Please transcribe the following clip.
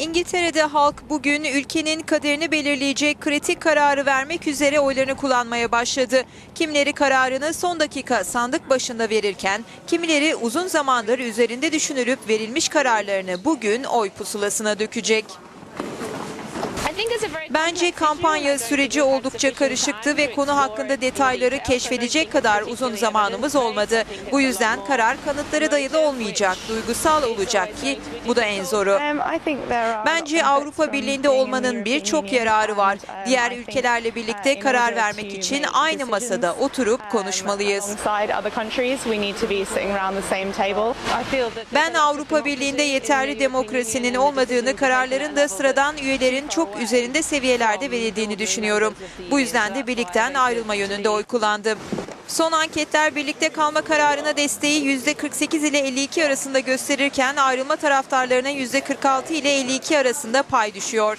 İngiltere'de halk bugün ülkenin kaderini belirleyecek kritik kararı vermek üzere oylarını kullanmaya başladı. Kimileri kararını son dakika sandık başında verirken, kimileri uzun zamandır üzerinde düşünülüp verilmiş kararlarını bugün oy pusulasına dökecek. Bence kampanya süreci oldukça karışıktı ve konu hakkında detayları keşfedecek kadar uzun zamanımız olmadı. Bu yüzden karar kanıtlara dayalı olmayacak, duygusal olacak ki bu da en zoru. Bence Avrupa Birliği'nde olmanın birçok yararı var. Diğer ülkelerle birlikte karar vermek için aynı masada oturup konuşmalıyız. Ben Avrupa Birliği'nde yeterli demokrasinin olmadığını, kararların da sıradan üyelerin çok üzerinde seviyelerde verildiğini düşünüyorum. Bu yüzden de birlikten ayrılma yönünde oy kullandım. Son anketler birlikte kalma kararına desteği %48 ile 52 arasında gösterirken ayrılma taraftarlarına %46 ile 52 arasında pay düşüyor.